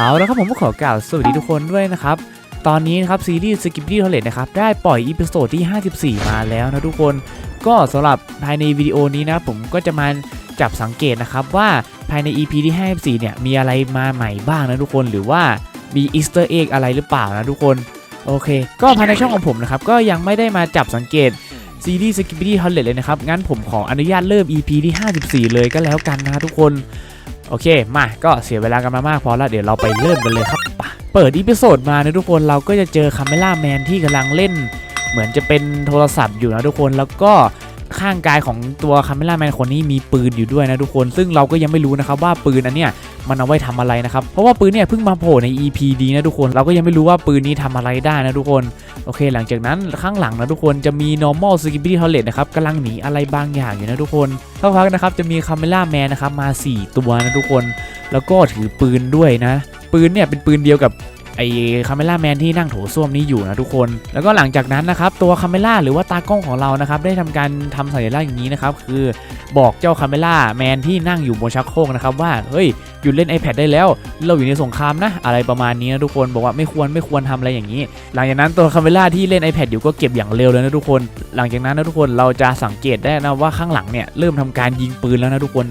เอาแล้วครับผมก็ขอกล่าวสวัสดีทุกคนด้วยนะครับ ตอนนี้นะครับซีรีส์ Skibidi Toilet นะครับได้ปล่อยอีพิโซดที่ 54 มาแล้วนะทุกคน ก็สำหรับภายในวิดีโอนี้นะผมก็จะมาจับสังเกตนะครับว่าภายใน EP ที่ 54 เนี่ยมีอะไรมาใหม่บ้างนะทุกคนหรือว่ามีอีสเตอร์เอ็กอะไรหรือเปล่านะทุกคนโอเค ก็ภายในช่องของผมนะครับก็ยังไม่ได้มาจับสังเกตซีรีส์ Skibidi Toilet เลยนะครับงั้นผมขออนุญาตเริ่ม EP ที่ 54 เลยก็แล้วกันนะทุกคน โอเค มาก็เสียเวลากันมามากพอแล้วเดี๋ยวเราไปเริ่มกันเลยครับปะเปิดอีพิโซดมานะทุกคนเราก็จะเจอคาเมล่าแมนที่กำลังเล่น เหมือนจะเป็นโทรศัพท์อยู่นะทุกคนแล้วก็ ข้างกายของตัวคาเมล่าแมนคนนี้มีปืนอยู่ด้วยนะทุกคน ซึ่งเราก็ยังไม่รู้นะครับว่าปืนอันเนี้ยมันเอาไว้ทำอะไรนะครับ เพราะว่าปืนเนี่ยเพิ่งมาโผล่ใน EP ดีนะทุกคน เราก็ยังไม่รู้ว่าปืนนี้ทำอะไรได้นะทุกคน โอเค หลังจากนั้นข้างหลังนะทุกคนจะมี normal skibidi toilet นะครับกำลังหนีอะไรบางอย่างอยู่นะทุกคนสักพักนะครับจะมีคาเมล่าแมนนะครับมา 4 ตัวนะทุกคน แล้วก็ถือปืนด้วยนะ ปืนเนี่ยเป็นปืนเดียวกับ ไอ้คาเมล่าแมนที่นั่งโถส้วมนี้อยู่นะทุกคน แล้วก็หลังจากนั้นนะครับตัวคาเมล่าหรือว่าตากล้องของเรานะครับได้ทำการทำสัญลักษณ์อย่างนี้นะครับคือบอกเจ้าคาเมล่าแมนที่นั่งอยู่บนชักโครกนะครับว่าเฮ้ยหยุดเล่น iPad ได้แล้ว เราอยู่ในสงครามนะอะไรประมาณนี้นะทุกคนบอกว่าไม่ควรไม่ควรทำอะไรอย่างนี้ หลังจากนั้นตัวคาเมล่าที่เล่น iPad อยู่ก็เก็บอย่างเร็วเลยนะทุกคน หลังจากนั้นนะทุกคนเราจะสังเกตได้นะว่าข้างหลังเนี่ยเริ่มทำการยิงปืนแล้วนะทุกคน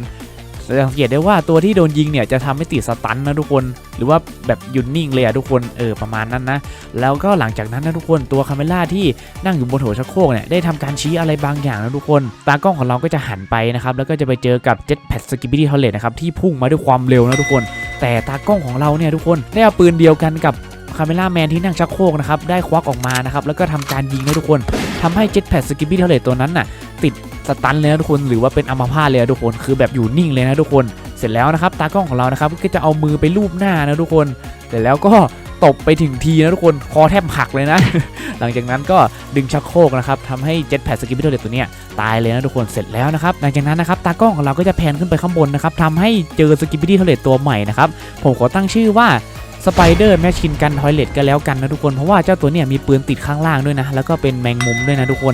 จะสังเกตได้ว่าตัวที่โดนยิงเนี่ยจะทำให้ติดสตันนะทุกคน หรือว่าแบบหยุดนิ่งเลยอะทุกคนเออประมาณนั้นนะ แล้วก็หลังจากนั้นนะทุกคนตัวคาเมล่าที่นั่งอยู่บนโถชักโครกเนี่ยได้ทำการชี้อะไรบางอย่างนะทุกคน ตากล้องของเราก็จะหันไปนะครับแล้วก็จะไปเจอกับเจ็ตแพดสกิบิดี้ทอเลตนะครับที่พุ่งมาด้วยความเร็วนะทุกคน แต่ตากล้องของเราเนี่ยทุกคนได้เอาปืนเดียวกันกับคาเมล่าแมนที่นั่งชักโครกนะครับได้ควักออกมานะครับแล้วก็ทำการยิงนะทุกคนทำให้เจ็ตแพดสกิบิดี้ทอเลตตัวนั้นน่ะติด สตันเลยนะทุกคนหรือว่าเป็นอัมพาตเลยนะทุกคนคือแบบอยู่นิ่งเลยนะทุกคนเสร็จแล้วนะครับตากล้องของเรานะครับก็จะเอามือไปลูบหน้านะทุกคนเสร็จแล้วก็ตบไปถึงทีนะทุกคนคอแทบหักเลยนะ หลังจากนั้นก็ดึงชักโครกนะครับทำให้เจ็ตแพดสกิปเปอร์ตัวเนี้ยตายเลยนะทุกคนเสร็จแล้วนะครับหลังจากนั้นนะครับตากล้องของเราก็จะแพนขึ้นไปข้างบนนะครับทำให้เจอสกิปเปอร์ทเลตตัวใหม่นะครับผมขอตั้งชื่อว่าสไปเดอร์แมชชินกันทอยเลตก็แล้วกันนะทุกคนเพราะว่าเจ้าตัวเนี้ยมีปืนติดข้างล่างด้วยนะแล้วก็เป็นแมงมุมด้วยนะทุกคน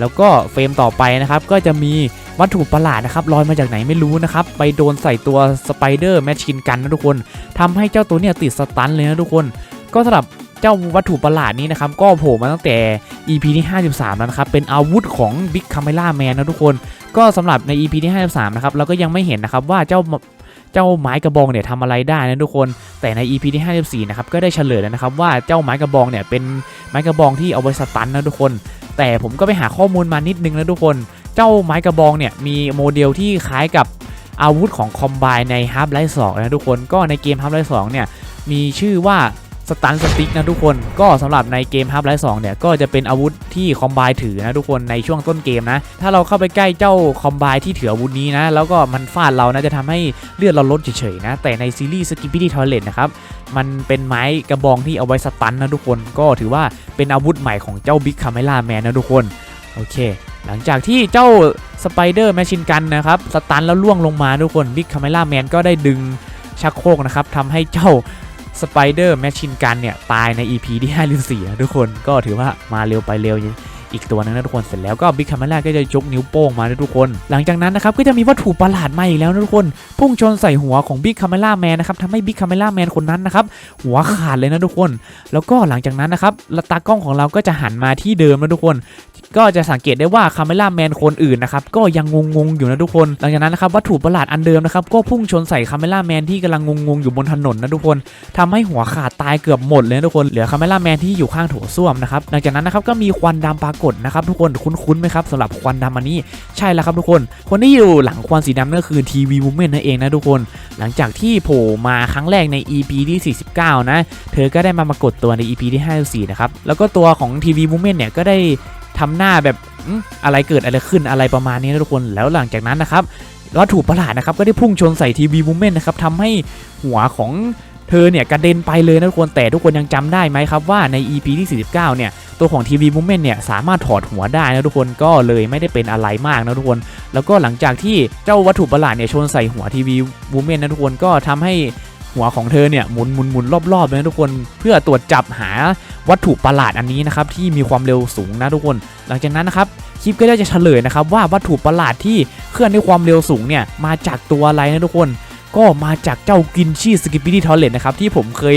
แล้วก็เฟรมต่อไปนะครับก็จะมีวัตถุประหลาดนะครับลอยมาจากไหนไม่รู้นะครับไปโดนใส่ตัวสไปเดอร์แมชชินกันนะทุกคนทำให้เจ้าตัวเนี้ยติดสตันเลยนะทุกคน ก็สำหรับเจ้าวัตถุประหลาดนี้นะครับก็โผล่มาตั้งแต่ EP ที่ 53 แล้วนะครับเป็นอาวุธของ Big Camera Man นะทุกคน ก็สำหรับใน EP ที่ 53 นะครับเราก็ยังไม่เห็นนะครับว่าเจ้าเจ้าไม้กระบองเนี่ยทำอะไรได้นะทุกคน แต่ใน EP ที่ 54 นะครับก็ได้เฉลยแล้วนะครับว่าเจ้าไม้กระบองเนี่ยเป็นไม้กระบองที่เอาไว้สตันนะทุกคน แต่ผมก็ไปหาข้อมูลมานิดนึงนะทุกคน เจ้าไม้กระบองเนี่ยมีโมเดลที่คล้ายกับอาวุธของคอมไบใน Half Life 2นะทุกคนก็ในเกม Half Life 2เนี่ยมีชื่อว่า สตันสติ๊กนะทุกคนก็สำหรับในเกม Half Life 2เนี่ยก็จะเป็นอาวุธที่คอมไบถือนะทุกคนในช่วงต้นเกมนะถ้าเราเข้าไปใกล้เจ้าคอมไบที่ถืออาวุธนี้นะแล้วก็มันฟาดเรานะจะทำให้เลือดเราลดเฉยๆนะแต่ในซีรีส์ Skibidi Toilet นะครับมันเป็นไม้กระบองที่เอาไว้สตันนะทุกคนก็ถือว่าเป็นอาวุธใหม่ของเจ้า Big Camera Man นนะทุกคนโอเค หลังจากที่เจ้าสไปเดอร์แมชชินกันนะครับสตันแล้วล่วงลงมาทุกคน Big Camera Man ก็ได้ดึงชักโครกนะครับทำให้เจ้า สไปเดอร์แมชชินกันเนี่ย ตายใน EP ที่54นะทุกคนก็ถือว่ามาเร็วไปเร็วอีกตัวนึงนะทุกคนเสร็จแล้วก็บิ๊กคาเมล่าก็จะยกนิ้วโป้งมานะทุกคน หลังจากนั้นนะครับก็จะมีวัตถุประหลาดมาอีกแล้วนะทุกคน พุ่งชนใส่หัวของบิ๊กคาเมล่าแมนนะครับทำให้บิ๊กคาเมล่าแมนคนนั้นนะครับหัวขาดเลยนะทุกคน แล้วก็หลังจากนั้นนะครับตากล้องของเราก็จะหันมาที่เดิมนะทุกคน ก็จะสังเกตได้ว่าคาเมล่าแมนคนอื่นนะครับก็ยังงงๆอยู่นะทุกคน หลังจากนั้นนะครับวัตถุประหลาดอันเดิมนะครับก็พุ่งชนใส่คาเมล่าแมนที่กำลังงงๆอยู่บนถนนนะทุกคนทำให้หัวขาดตายเกือบหมดเลยนะทุกคนเหลือคาเมล่าแมนที่อยู่ข้างโถส้วมนะครับหลังจากนั้นนะครับก็มีควันดำปรากฏนะครับทุกคนคุ้นๆไหมครับสำหรับควันดำอันนี้ใช่แล้วครับทุกคน คนที่อยู่หลังควันสีดำนั่นก็คือทีวีวูแมนนั่นเองนะทุกคน หลังจากที่โผล่มาครั้งแรกใน EP ที่ 49 นะ เธอก็ได้มาปรากฏตัวใน EP ที่ 54 นะครับ แล้วก็ตัวของทีวีวูแมนเนี่ยก็ได้ ทำหน้าแบบอะไรเกิดอะไรขึ้นอะไรประมาณนี้นะทุกคนแล้วหลังจากนั้นนะครับวัตถุประหลาดนะครับก็ได้พุ่งชนใส่ทีวีวูแมนนะครับทำให้หัวของเธอเนี่ยกระเด็นไปเลยนะทุกคนแต่ทุกคนยังจำได้ไหมครับว่าใน EP ที่ 49 เนี่ยตัวของทีวีมูเมนเนี่ยสามารถถอดหัวได้นะทุกคนก็เลยไม่ได้เป็นอะไรมากนะทุกคน แล้วก็หลังจากที่เจ้าวัตถุประหลาดเนี่ยชนใส่หัวทีวีมูเมนนะทุกคนก็ทำให้ หัวของเธอเนี่ยหมุนหมุนหมุนรอบๆเลยนะทุกคน เพื่อตรวจจับหาวัตถุประหลาดอันนี้นะครับที่มีความเร็วสูงนะทุกคน หลังจากนั้นนะครับคลิปก็ได้จะเฉลยนะครับว่าวัตถุประหลาดที่เคลื่อนด้วยความเร็วสูงเนี่ยมาจากตัวอะไรนะทุกคน ก็มาจากเจ้ากินชีสกิปปี้ทอร์เรนนะครับที่ผมเคย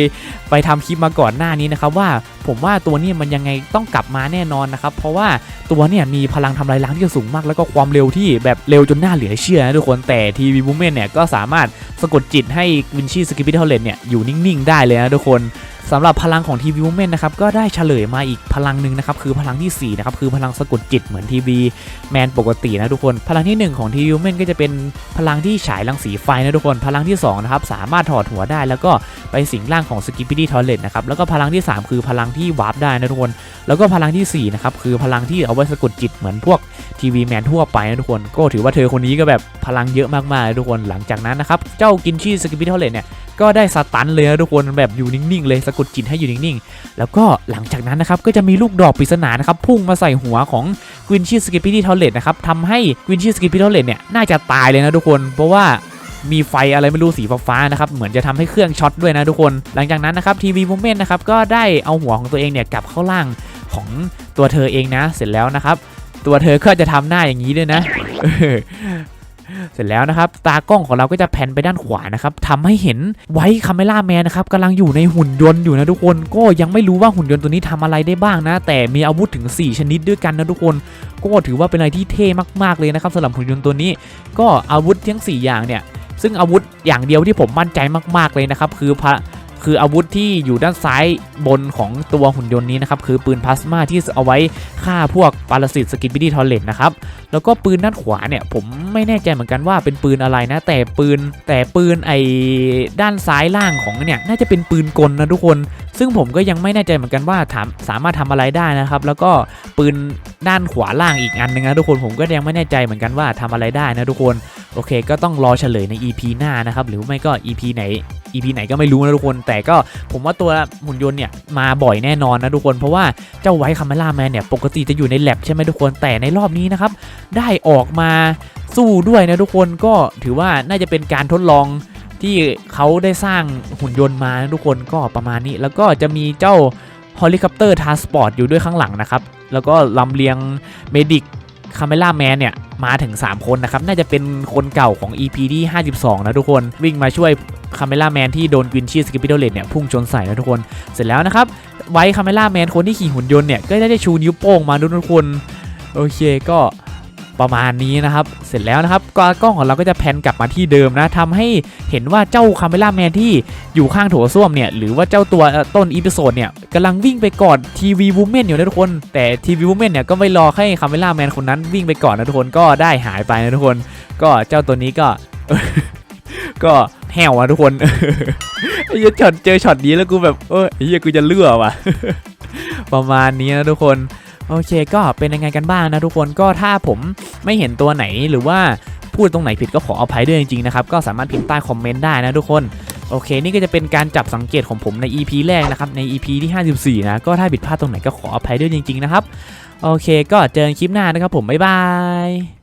ไปทำคลิปมาก่อนหน้านี้นะครับว่าผมว่าตัวนี้มันยังไงต้องกลับมาแน่นอนนะครับเพราะว่าตัวเนี่ยมีพลังทำลายล้างที่สูงมาก แล้วก็ความเร็วที่แบบเร็วจนน่าเหลือเชื่อนะทุกคนแต่ทีวีบูมเมนเนี่ยก็สามารถสะกดจิตให้วินชีสกิปปี้ทอร์เลตเนี่ยอยู่นิ่งๆได้เลยนะทุกคน สำหรับพลังของทีวีวูแมนนะครับก็ได้เฉลยมาอีกพลังหนึ่งนะครับคือพลังที่4นะครับคือพลังสะกดจิตเหมือนทีวีแมนปกตินะทุกคน พลังที่ 1 ของทีวีวูแมนก็จะเป็นพลังที่ฉายรังสีไฟนะทุกคน พลังที่2นะครับสามารถถอดหัวได้ แล้วก็ไปสิงร่างของสกิปปี้ดีทอเลตนะครับแล้วก็พลังที่ 3 คือพลังที่วาร์ปได้นะทุกคน แล้วก็พลังทีสี่4นะครับคือพลังที่เอาไว้สะกดจิตเหมือนพวกทีวีแมนทั่วไปนะทุกคน ก็ถือว่าเธอคนนี้ก็แบบพลังเยอะมากๆเลยทุกคนหลังจากนั้นนะครับเจ้ากินชีสกิปปี้ทอเลตเนี่ยก็ได้สตันเลยนะทุกคนแบบอยู่นิ่งๆเลยสะกดจิตให้อยู่นิ่งๆ แล้วก็หลังจากนั้นนะครับก็จะมีลูกดอกปริศนานะครับพุ่งมาใส่หัวของกวินชีสกิปปี้ทอร์เลตนะครับทำให้กวินชีสกิปปี้ทอร์เลตเนี่ยน่าจะตายเลยนะทุกคน เพราะว่ามีไฟอะไรไม่รู้สีฟ้าๆนะครับ เหมือนจะทำให้เครื่องช็อตด้วยนะทุกคน หลังจากนั้นนะครับทีวีโมเมนต์นะครับก็ได้เอาหัวของตัวเองเนี่ยกลับเข้าร่างของตัวเธอเองนะ เสร็จแล้วนะครับ ตัวเธอก็จะทำหน้าอย่างนี้ด้วยนะ เสร็จแล้วนะครับ ตากล้องของเราก็จะแผ่นไปด้านขวานะครับทำให้เห็นไว้คาเมล่าแมนนะครับกำลังอยู่ในหุ่นยนต์อยู่นะทุกคนก็ยังไม่รู้ว่าหุ่นยนต์ตัวนี้ทำอะไรได้บ้างนะ แต่มีอาวุธถึง 4 ชนิดด้วยกันนะทุกคน ก็ถือว่าเป็นอะไรที่เท่มากๆเลยนะครับสำหรับหุ่นยนต์ตัวนี้ ก็อาวุธทั้ง 4 อย่างเนี่ยซึ่งอาวุธอย่างเดียวที่ผมมั่นใจมาก ๆเลยนะครับคือพระ คืออาวุธที่อยู่ด้านซ้ายบนของตัวหุ่นยนต์นี้นะครับคือปืนพลาสมาที่เอาไว้ฆ่าพวกปรสิตสกิปปิดี้ทอเลตนะครับแล้วก็ปืนด้านขวาเนี่ยผมไม่แน่ใจเหมือนกันว่าเป็นปืนอะไรนะ แต่ปืนแต่ปืนไอ้ด้านซ้ายล่างของเนี่ยน่าจะเป็นปืนกลนะทุกคน ซึ่งผมก็ยังไม่แน่ใจเหมือนกันว่าถามสามารถทำอะไรได้นะครับ แล้วก็ปืนด้านขวาล่างอีกอันหนึงนะทุกคนผมก็ยังไม่แน่ใจเหมือนกันว่าทำอะไรได้นะทุกคน โอเค ก็ต้องรอเฉลยใน EP หน้านะครับ หรือไม่ก็ EP ไหน EP ไหนก็ไม่รู้นะทุกคน แต่ก็ผมว่าตัวหุ่นยนต์เนี่ยมาบ่อยแน่นอนนะทุกคน เพราะว่าเจ้าไวท์คาเมล่าแมนเนี่ยปกติจะอยู่ในแ a บใช่ไหมทุกคน แต่ในรอบนี้นะครับ ได้ออกมาสู้ด้วยนะทุกคน ก็ถือว่าน่าจะเป็นการทดลองที่เขาได้สร้างหุ่นยนต์มานะทุกคนก็ประมาณนี้ แล้วก็จะมีเจ้าฮอลิคอปเตอร์ทาสปอร์ตอยู่ด้วยข้างหลังนะครับ แล้วก็ลำเลียงเมดิกคาเมล่าแมนเนี่ย มาถึง 3 คนนะครับ น่าจะเป็นคนเก่าของ EP ที่ 52 นะทุกคน วิ่งมาช่วยคาเมล่าแมนที่โดนกวินชีสกิปปิโดเลตเนี่ยพุ่งชนใส่นะทุกคน เสร็จแล้วนะครับ ไว้คาเมล่าแมนคนที่ขี่หุ่นยนต์เนี่ย ก็ได้ชูนิ้วโป้งมาด้วยทุกคน โอเคก็ ประมาณนี้นะครับ เสร็จแล้วนะครับก็กล้องของเราก็จะแพนกลับมาที่เดิมนะทำให้เห็นว่าเจ้าคาเมล่าแมนที่อยู่ข้างโถส้วมเนี่ยหรือว่าเจ้าตัวต้นอีพิโซดเนี่ยกำลังวิ่งไปกอดทีวีวูแมนอยู่นะทุกคน แต่ทีวีวูแมนเนี่ยก็ไม่รอให้คาเมล่าแมนคนนั้นวิ่งไปก่อนนะทุกคนก็ได้หายไปนะทุกคน ก็เจ้าตัวนี้ก็ ก็แห้วอะทุกคนไอ้เหี้ยช็อตเจอช็อตนี้แล้วกูแบบเออไอ้เหี้ยกูจะเลือว่ะ ประมาณนี้นะทุกคน โอเคก็เป็นยังไงกันบ้างนะทุกคนก็ถ้าผมไม่เห็นตัวไหนหรือว่าพูดตรงไหนผิดก็ขออภัยด้วยจริงๆนะครับก็สามารถพิมพ์ใต้คอมเมนต์ได้นะทุกคนโอเค นี่ก็จะเป็นการจับสังเกตของผมใน EP แรกนะครับใน EP ที่ 54 นะ ก็ถ้าผิดพลาดตรงไหนก็ขออภัยด้วยจริงๆนะครับ โอเค ก็เจอกันคลิปหน้านะครับผม บ๊ายบาย